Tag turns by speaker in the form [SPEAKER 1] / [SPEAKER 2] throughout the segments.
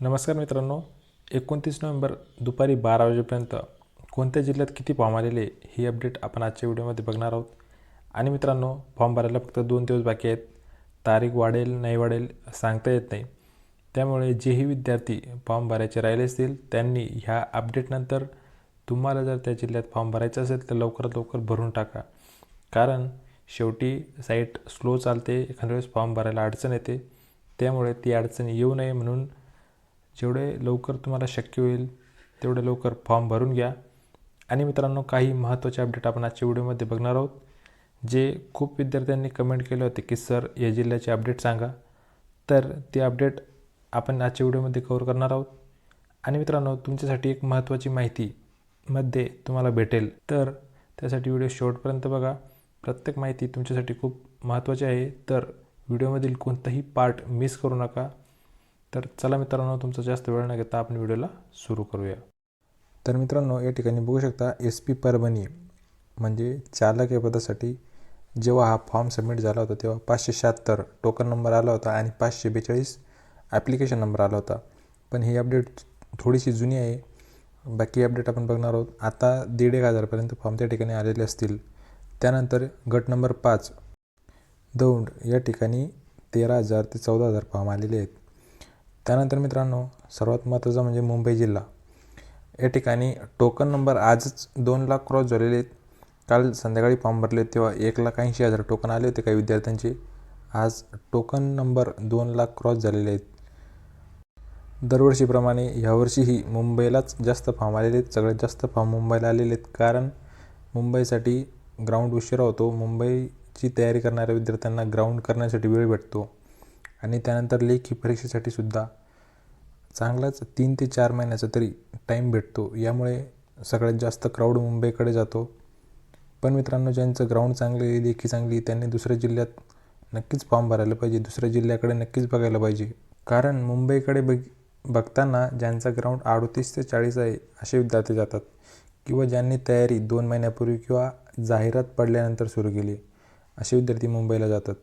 [SPEAKER 1] नमस्कार मित्रांनो एकोणतीस नोव्हेंबर दुपारी बारा वाजेपर्यंत कोणत्या जिल्ह्यात किती फॉर्म आलेले ही अपडेट आपण आजच्या व्हिडिओमध्ये बघणार आहोत. आणि मित्रांनो फॉर्म भरायला फक्त दोन दिवस बाकी आहेत. तारीख वाढेल नाही वाढेल सांगता येत नाही. त्यामुळे जेही विद्यार्थी फॉर्म भरायचे राहिले असतील त्यांनी ह्या अपडेटनंतर तुम्हाला जर त्या जिल्ह्यात फॉर्म भरायचा असेल तर लवकरात लवकर भरून टाका. कारण शेवटी साईट स्लो चालते एखाद्या वेळेस फॉर्म भरायला अडचण येते. त्यामुळे ती अडचण येऊ नये म्हणून जेवढे लवकर तुम्हाला शक्य होईल तेवढे लवकर फॉर्म भरून घ्या. आणि मित्रांनो काही महत्त्वाचे अपडेट आपण आजच्या व्हिडिओमध्ये बघणार आहोत जे खूप विद्यार्थ्यांनी कमेंट केले होते की सर या जिल्ह्याचे अपडेट सांगा. तर ते अपडेट आपण आजच्या व्हिडिओमध्ये कवर करणार आहोत. आणि मित्रांनो तुमच्यासाठी एक महत्त्वाची माहिती मध्ये तुम्हाला भेटेल. तर त्यासाठी व्हिडिओ शेवटपर्यंत बघा. प्रत्येक माहिती तुमच्यासाठी खूप महत्त्वाची आहे. तर व्हिडिओमधील कोणताही पार्ट मिस करू नका. तर चला मित्रांनो तुमचा जास्त वेळ न घेता आपण व्हिडिओला सुरू करूया. तर मित्रांनो या ठिकाणी बघू शकता एस पी परभणी म्हणजे चालक या पदासाठी जेव्हा हा फॉर्म सबमिट झाला होता तेव्हा पाचशे शहात्तर टोकन नंबर आला होता आणि पाचशे बेचाळीस ॲप्लिकेशन नंबर आला होता. पण ही अपडेट थोडीशी जुनी आहे. बाकी अपडेट आपण बघणार आहोत. आता दीड एक हजारपर्यंत फॉर्म त्या ठिकाणी आलेले असतील. त्यानंतर गट नंबर पाच दौंड या ठिकाणी तेरा हजार ते चौदा हजार फॉर्म आलेले आहेत. त्यानंतर मित्रांनो सर्वात महत्त्वाचा म्हणजे मुंबई जिल्हा. या ठिकाणी टोकन नंबर आजच दोन लाख क्रॉस झालेले आहेत. काल संध्याकाळी फॉर्म भरले तेव्हा एक लाख ऐंशी हजार टोकन आले होते काही विद्यार्थ्यांचे. आज टोकन नंबर दोन लाख क्रॉस झालेले आहेत. दरवर्षीप्रमाणे ह्यावर्षीही मुंबईलाच जास्त फॉर्म आलेले आहेत. सगळ्यात जास्त फॉर्म मुंबईला आलेले आहेत. कारण मुंबईसाठी ग्राउंड उशिरा होतो. मुंबईची तयारी करणाऱ्या विद्यार्थ्यांना ग्राउंड करण्यासाठी वेळ भेटतो. आणि त्यानंतर लेखी परीक्षेसाठी सुद्धा चांगलाच तीन ते चार महिन्याचा तरी टाईम भेटतो. यामुळे सगळ्यात जास्त क्राऊड मुंबईकडे जातो. पण मित्रांनो ज्यांचं ग्राउंड चांगली लेखी चांगली त्यांनी दुसऱ्या जिल्ह्यात नक्कीच फॉर्म भरायला पाहिजे. दुसऱ्या जिल्ह्याकडे नक्कीच बघायला पाहिजे. कारण मुंबईकडे बघ बघताना ज्यांचा ग्राउंड अडतीस ते चाळीस आहे असे विद्यार्थी जातात. किंवा ज्यांनी तयारी दोन महिन्यापूर्वी किंवा जाहिरात पडल्यानंतर सुरू केली असे विद्यार्थी मुंबईला जातात.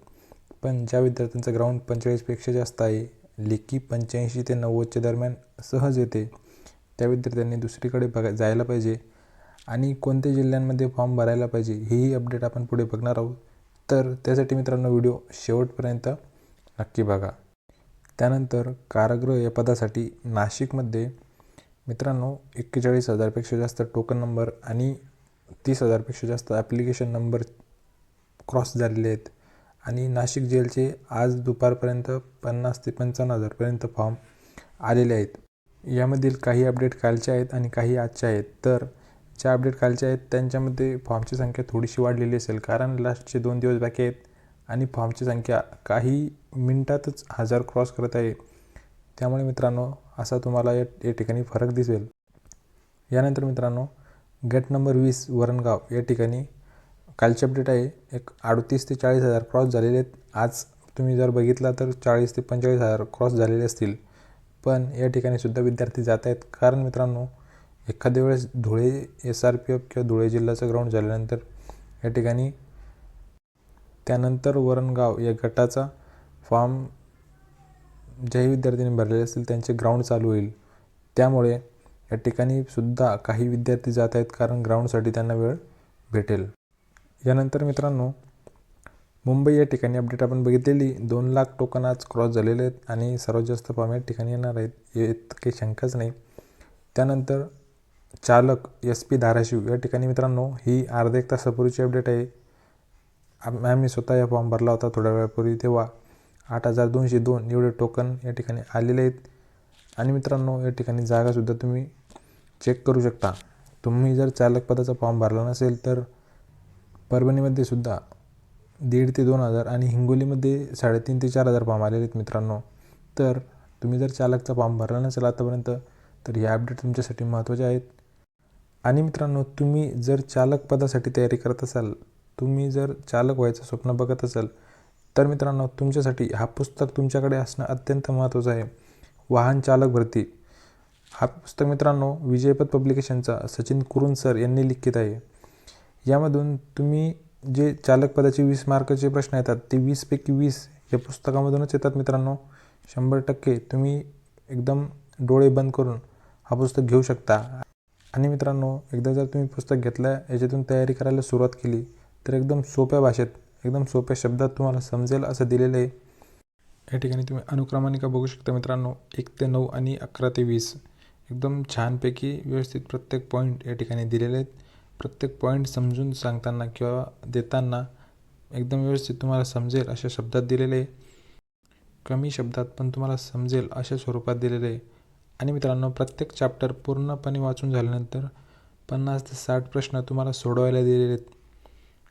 [SPEAKER 1] पण ज्या विद्यार्थ्यांचं ग्राउंड पंचेचाळीसपेक्षा जास्त आहे. लेखी पंच्याऐंशी ते नव्वदच्या दरम्यान सहज येते. त्या विद्यार्थ्यांनी दुसरीकडे बघा जायला पाहिजे. आणि कोणत्या जिल्ह्यांमध्ये फॉर्म भरायला पाहिजे हेही अपडेट आपण पुढे बघणार आहोत. तर त्यासाठी मित्रांनो व्हिडिओ शेवटपर्यंत नक्की बघा. त्यानंतर कारागृह या पदासाठी नाशिकमध्ये मित्रांनो एक्केचाळीस हजारपेक्षा जास्त टोकन नंबर आणि तीस हजारपेक्षा जास्त ॲप्लिकेशन नंबर क्रॉस झालेले आहेत. आणि नाशिक जेलचे आज दुपारपर्यंत पन्नास ते पंचावन्न हजारपर्यंत फॉर्म आलेले आहेत. यामधील काही अपडेट कालचे आहेत आणि काही आजचे आहेत. तर ज्या अपडेट कालचे आहेत त्यांच्यामध्ये फॉर्मची संख्या थोडीशी वाढलेली असेल कारण लास्टचे दोन दिवस बाकी आहेत आणि फॉर्मची संख्या काही मिनटातच हजार क्रॉस करत आहे. त्यामुळे मित्रांनो असा तुम्हाला या या ठिकाणी फरक दिसेल. यानंतर मित्रांनो गट नंबर वीस वरणगाव या ठिकाणी कालची अपडेट आहे एक अडतीस ते चाळीस हजार क्रॉस झालेले आहेत. आज तुम्ही जर बघितला तर चाळीस ते पंचेचाळीस हजार क्रॉस झालेले असतील. पण या ठिकाणी सुद्धा विद्यार्थी जात आहेत. कारण मित्रांनो एखाद्या वेळेस Dhule S R P F किंवा धुळे जिल्ह्याचं ग्राउंड झाल्यानंतर या ठिकाणी त्यानंतर वरणगाव या गटाचा फॉर्म ज्याही विद्यार्थ्यांनी भरलेले असतील त्यांचे ग्राउंड चालू होईल. त्यामुळे या ठिकाणी सुद्धा काही विद्यार्थी जात आहेत. कारण ग्राउंडसाठी त्यांना वेळ भेटेल. यानंतर मित्रांनो मुंबई या ठिकाणी अपडेट आपण बघितलेली दोन लाख टोकन आज क्रॉस झालेले आहेत आणि सर्वात जास्त फॉर्म या ठिकाणी येणार आहेत येत काही शंकाच नाही. त्यानंतर चालक एस पी धाराशिव या ठिकाणी मित्रांनो ही अर्धा एक तासापूर्वीची अपडेट आहे. आम्ही स्वतः या फॉर्म भरला होता थोड्या वेळापूर्वी तेव्हा. आठ हजार दोनशे दोन एवढे टोकन या ठिकाणी आलेले आहेत. आणि मित्रांनो या ठिकाणी जागासुद्धा तुम्ही चेक करू शकता. तुम्ही जर चालक पदाचा फॉर्म भरला नसेल तर परभणीमध्ये सुद्धा दीड ते दोन हजार आणि हिंगोलीमध्ये साडेतीन ते चार हजार फॉर्म आलेले आहेत मित्रांनो. तर तुम्ही जर चालकचा पाम भरला नसेल आतापर्यंत तर हे अपडेट तुमच्यासाठी महत्त्वाचे आहेत. आणि मित्रांनो तुम्ही जर चालक पदासाठी तयारी करत असाल तुम्ही जर चालक व्हायचं स्वप्न बघत असाल तर मित्रांनो तुमच्यासाठी हा पुस्तक तुमच्याकडे असणं अत्यंत महत्त्वाचं आहे. वाहन चालक भरती. हा पुस्तक मित्रांनो विजयपद पब्लिकेशनचा सचिन कुरुन सर यांनी लिखित आहे. यामधून तुम्ही जे चालकपदाचे वीस मार्काचे प्रश्न येतात ते वीसपैकी वीस या पुस्तकामधूनच येतात मित्रांनो. शंभर टक्के तुम्ही एकदम डोळे बंद करून हा पुस्तक घेऊ शकता. आणि मित्रांनो एकदा जर तुम्ही पुस्तक घेतलं याच्यातून तयारी करायला सुरुवात केली तर एकदम सोप्या भाषेत एकदम सोप्या शब्दात तुम्हाला समजेल असं दिलेलं आहे. या ठिकाणी तुम्ही अनुक्रमानिका बघू शकता मित्रांनो एक ते नऊ आणि अकरा ते वीस. एकदम छानपैकी व्यवस्थित प्रत्येक पॉईंट या ठिकाणी दिलेले आहेत. प्रत्येक पॉईंट समजून सांगताना किंवा देताना एकदम व्यवस्थित तुम्हाला समजेल अशा शब्दात दिलेले. आहे कमी शब्दात पण तुम्हाला समजेल अशा स्वरूपात दिलेले. आहे आणि मित्रांनो प्रत्येक चॅप्टर पूर्णपणे वाचून झाल्यानंतर पन्नास ते साठ प्रश्न तुम्हाला सोडवायला दिलेले आहेत.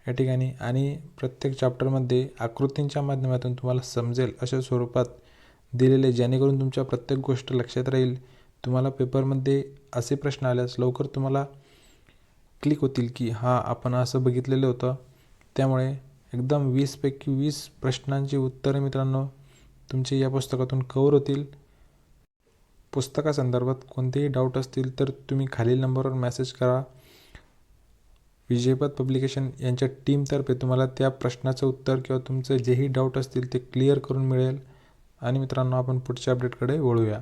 [SPEAKER 1] या ठिकाणी आणि प्रत्येक चॅप्टरमध्ये आकृतींच्या माध्यमातून तुम्हाला समजेल अशा स्वरूपात दिलेले जेणेकरून तुमच्या प्रत्येक गोष्ट लक्षात राहील. तुम्हाला पेपरमध्ये असे प्रश्न आल्यास लवकर तुम्हाला क्लिक होतील की हा आपण असं बघितलेलं होतं. त्यामुळे एकदम वीसपैकी वीस प्रश्नांची उत्तरे मित्रांनो तुमचे या पुस्तकातून कवर होतील. पुस्तकासंदर्भात कोणतेही डाऊट असतील तर तुम्ही खालील नंबरवर मेसेज करा. विजयपद पब्लिकेशन यांच्या टीमतर्फे तुम्हाला त्या प्रश्नाचं उत्तर किंवा तुमचे जेही डाऊट असतील ते क्लिअर करून मिळेल. आणि मित्रांनो आपण पुढच्या अपडेटकडे वळूया.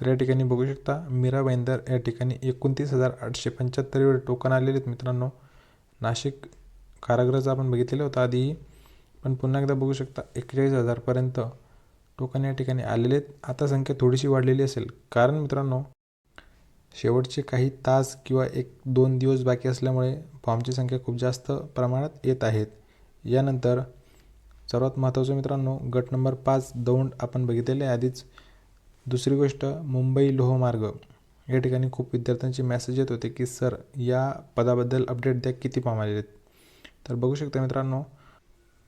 [SPEAKER 1] तर या ठिकाणी बघू शकता मीरा भाईंदर या ठिकाणी एकोणतीस हजार आठशे पंच्याहत्तर वेळ टोकन आलेले आहेत मित्रांनो. नाशिक कारागृहाचं आपण बघितलेलं होतं आधीही पण पुन्हा एकदा बघू शकता एक्केचाळीस हजारपर्यंत टोकन या ठिकाणी आलेले आहेत. आता संख्या थोडीशी वाढलेली असेल. कारण मित्रांनो शेवटचे काही तास किंवा एक दोन दिवस बाकी असल्यामुळे फॉर्मची संख्या खूप जास्त प्रमाणात येत आहेत. यानंतर सर्वात महत्त्वाचं मित्रांनो गट नंबर पाच दौंड आपण बघितलेले आहे. आधीच दुसरी गोष्ट मुंबई लोहमार्ग. या ठिकाणी खूप विद्यार्थ्यांचे मेसेज येत होते की सर या पदाबद्दल अपडेट द्या किती फॉर्म आहेत तर बघू शकता मित्रांनो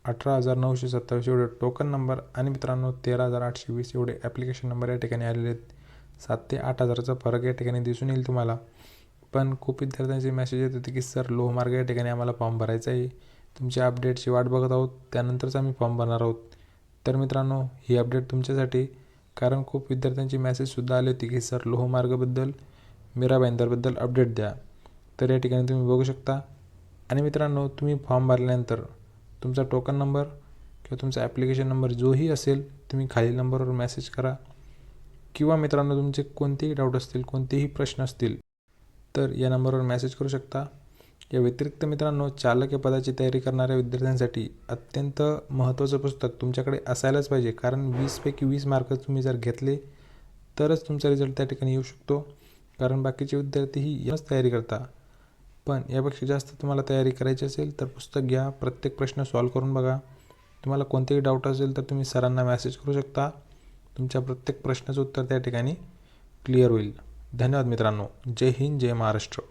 [SPEAKER 1] अठरा हजार नऊशे सत्तावीस एवढे टोकन नंबर आणि मित्रांनो तेरा हजार आठशे वीस एवढे ॲप्लिकेशन नंबर या ठिकाणी आलेले आहेत. सात ते आठ हजाराचा फरक या ठिकाणी दिसून येईल तुम्हाला. पण खूप विद्यार्थ्यांचे मेसेज येत होते की सर लोहमार्ग या ठिकाणी आम्हाला फॉर्म भरायचा आहे. तुमच्या अपडेटची वाट बघत आहोत. त्यानंतरच आम्ही फॉर्म भरणार आहोत. तर मित्रांनो ही अपडेट तुमच्यासाठी कारण खूप विद्यार्थ्यांची मेसेजसुद्धा आले होती की सर लोहमार्गबद्दल मीरा भाईंदरबद्दल अपडेट द्या. तर या ठिकाणी तुम्ही बघू शकता. आणि मित्रांनो तुम्ही फॉर्म भरल्यानंतर तुमचा टोकन नंबर किंवा तुमचा ॲप्लिकेशन नंबर जोही असेल तुम्ही खालील नंबरवर मेसेज करा. किंवा मित्रांनो तुमचे कोणतेही डाऊट असतील कोणतेही प्रश्न असतील तर या नंबरवर मेसेज करू शकता. या व्यतिरिक्त मित्रांनो चालक या पदाची तयारी करणाऱ्या विद्यार्थ्यांसाठी अत्यंत महत्त्वाचं पुस्तक तुमच्याकडे असायलाच पाहिजे. कारण वीसपैकी वीस मार्क तुम्ही जर घेतले तरच तुमचा रिझल्ट त्या ठिकाणी येऊ शकतो. कारण बाकीचे विद्यार्थीही याच तयारी करता. पण यापेक्षा जास्त तुम्हाला तयारी करायची असेल तर पुस्तक घ्या. प्रत्येक प्रश्न सॉल्व करून बघा. तुम्हाला कोणतेही डाऊट असेल तर तुम्ही सरांना मेसेज करू शकता. तुमच्या प्रत्येक प्रश्नाचं उत्तर त्या ठिकाणी क्लिअर होईल. धन्यवाद मित्रांनो. जय हिंद जय महाराष्ट्र.